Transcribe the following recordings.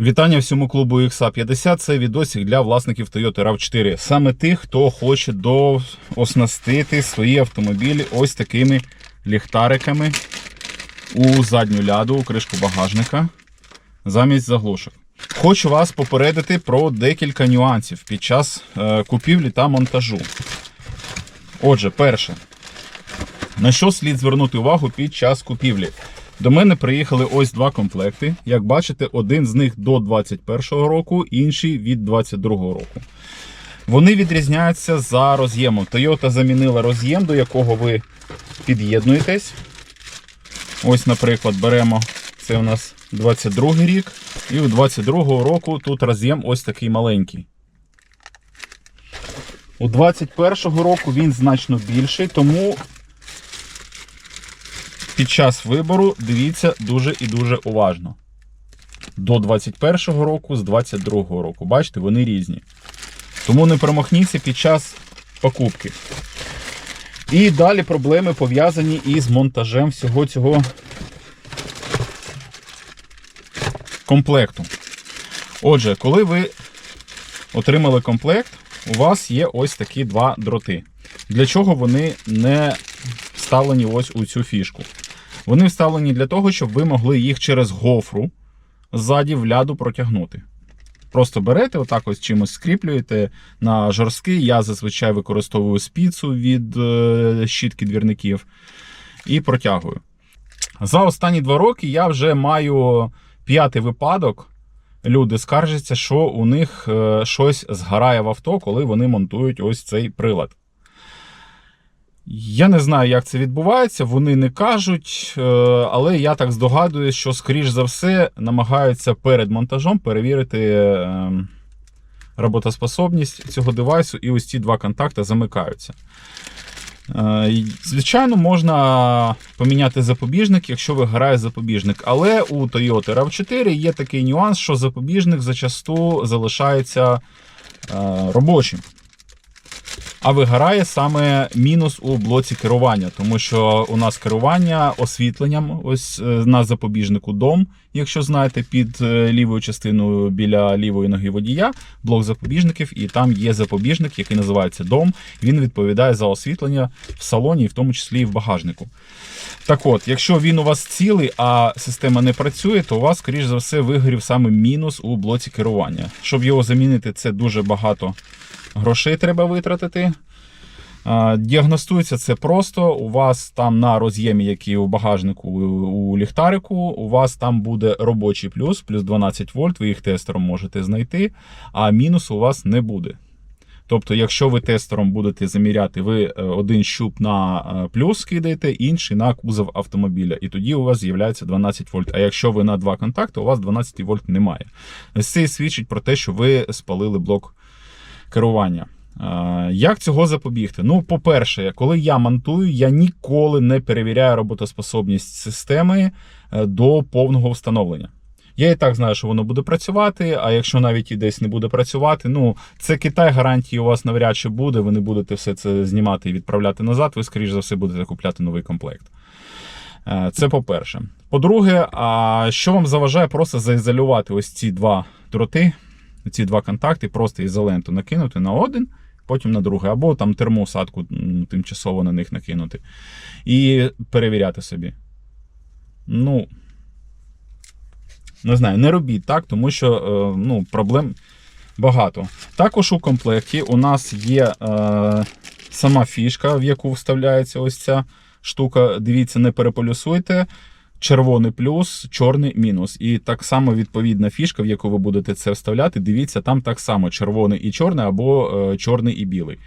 Вітання всьому клубу XA50. Це відосик для власників Toyota RAV4. Саме тих, хто хоче дооснастити свої автомобілі ось такими ліхтариками у задню ляду, у кришку багажника замість заглушок. Хочу вас попередити про декілька нюансів під час е, купівлі та монтажу. Отже, перше, на що слід звернути увагу під час купівлі? До мене приїхали ось два комплекти. Як бачите, один з них до 21-го року, інший від 22-го року. Вони відрізняються за роз'ємом. Toyota замінила роз'єм, до якого ви під'єднуєтесь. Ось, наприклад, беремо це у нас 22 рік, і у 22-го року тут роз'єм ось такий маленький. У 21-го року він значно більший, тому під час вибору дивіться дуже і дуже уважно. До 21-го року, з 22-го року. Бачите, вони різні. Тому не промахніться під час покупки. І далі проблеми пов'язані із монтажем всього цього комплекту. Отже, коли ви отримали комплект, у вас є ось такі два дроти. Для чого вони не вставлені ось у цю фішку? Вони вставлені для того, щоб ви могли їх через гофру ззаді в ляду протягнути. Просто берете, отак ось чимось скріплюєте на жорсткий. Я зазвичай використовую спіцу від е, щітки двірників і протягую. За останні два роки я вже маю п'ятий випадок. Люди скаржаться, що у них е, щось згорає в авто, коли вони монтують ось цей прилад. Я не знаю, як це відбувається, вони не кажуть, е, але я так здогадуюсь, що, скоріш за все, намагаються перед монтажом перевірити е, роботоспособність цього девайсу, і ось ці два контакти замикаються. Е, Звичайно, можна поміняти запобіжник, якщо виграє запобіжник. Але у Toyota RAV4 є такий нюанс, що запобіжник зачасту залишається робочим. А виграє саме мінус у блоці керування, тому що у нас керування освітленням, ось е, на запобіжнику дом, якщо знаєте, під е, лівою частиною біля лівої ноги водія, блок запобіжників, і там є запобіжник, який називається дом. Він відповідає за освітлення в салоні, в тому числі і в багажнику. Так от, якщо він у вас цілий, а система не працює, то у вас, скоріш за все, вигорів саме мінус у блоці керування. Щоб його замінити, це дуже багато грошей треба витратити. Діагностується це просто. У вас там на роз'ємі, який у багажнику у ліхтарику, у вас там буде робочий плюс, плюс 12 вольт, ви їх тестером можете знайти, а мінусу у вас не буде. Тобто, якщо ви тестером будете заміряти, ви е, один щуп на е, плюс кидаєте, інший на кузов автомобіля, і тоді у вас з'являється 12 вольт. А якщо ви на два контакти, у вас 12 вольт немає. Це свідчить про те, що ви спалили блок керування. Як цього запобігти? Ну, по-перше, коли я монтую, я ніколи не перевіряю роботоспособність системи е, до повного встановлення. Я і так знаю, що воно буде працювати, а якщо навіть і десь не буде працювати, ну це Китай, гарантії у вас навряд чи буде. Ви не будете все це знімати і відправляти назад. Ви, скоріш за все, будете купляти новий комплект. Е, Це по-перше. По-друге, що вам заважає просто заізолювати ось ці два дроти, ці два контакти, просто ізоленту накинути на один, потім на другий, або там термоусадку тимчасово на них накинути. І перевіряти собі. Ну, не знаю, не робіть так, тому що е, ну, проблем багато. Також у комплекті у нас є е, сама фішка, в яку вставляється ось ця штука. Дивіться, не переполюсуйте. Червоний плюс, чорний мінус. І так само відповідна фішка, в яку ви будете це вставляти. Дивіться, там так само червоний і чорний, або е, чорний і білий.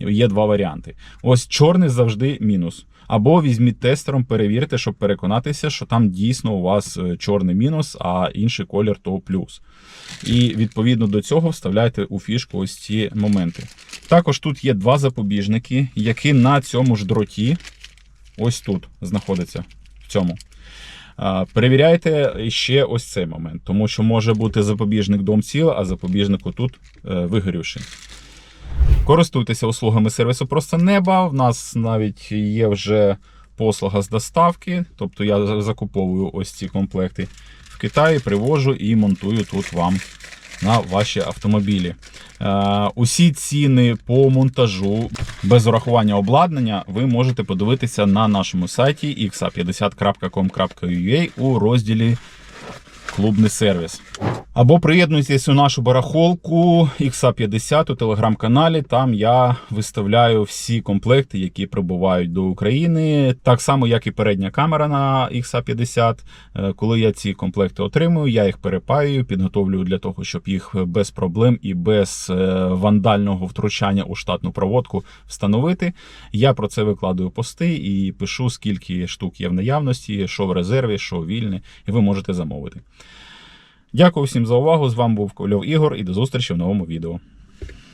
Є два варіанти. Ось чорний завжди мінус. Або візьміть тестером, перевірте, щоб переконатися, що там дійсно у вас е, чорний мінус, а інший колір то плюс. І відповідно до цього вставляйте у фішку ось ці моменти. Також тут є два запобіжники, які на цьому ж дроті, ось тут знаходяться в цьому. Перевіряйте ще ось цей момент, тому що може бути запобіжник дом ціла, а запобіжнику тут вигорівши. Користуйтеся услугами сервісу просто неба. В нас навіть є вже послуга з доставки, тобто я закуповую ось ці комплекти в Китаї, привожу і монтую тут вам на ваші автомобілі. Е, усі ціни по монтажу без урахування обладнання ви можете подивитися на нашому сайті xa50.com.ua у розділі Клубний сервіс. Або приєднуйтесь у нашу барахолку XA50 у телеграм-каналі. Там я виставляю всі комплекти, які прибувають до України. Так само, як і передня камера на XA50. Е, Коли я ці комплекти отримую, я їх перепаюю, підготовлюю для того, щоб їх без проблем і без е, вандального втручання у штатну проводку встановити. Я про це викладаю пости і пишу, скільки штук є в наявності, що в резерві, що вільне, і ви можете замовити. Дякую всім за увагу. З вами був Ковальов Ігор і до зустрічі в новому відео.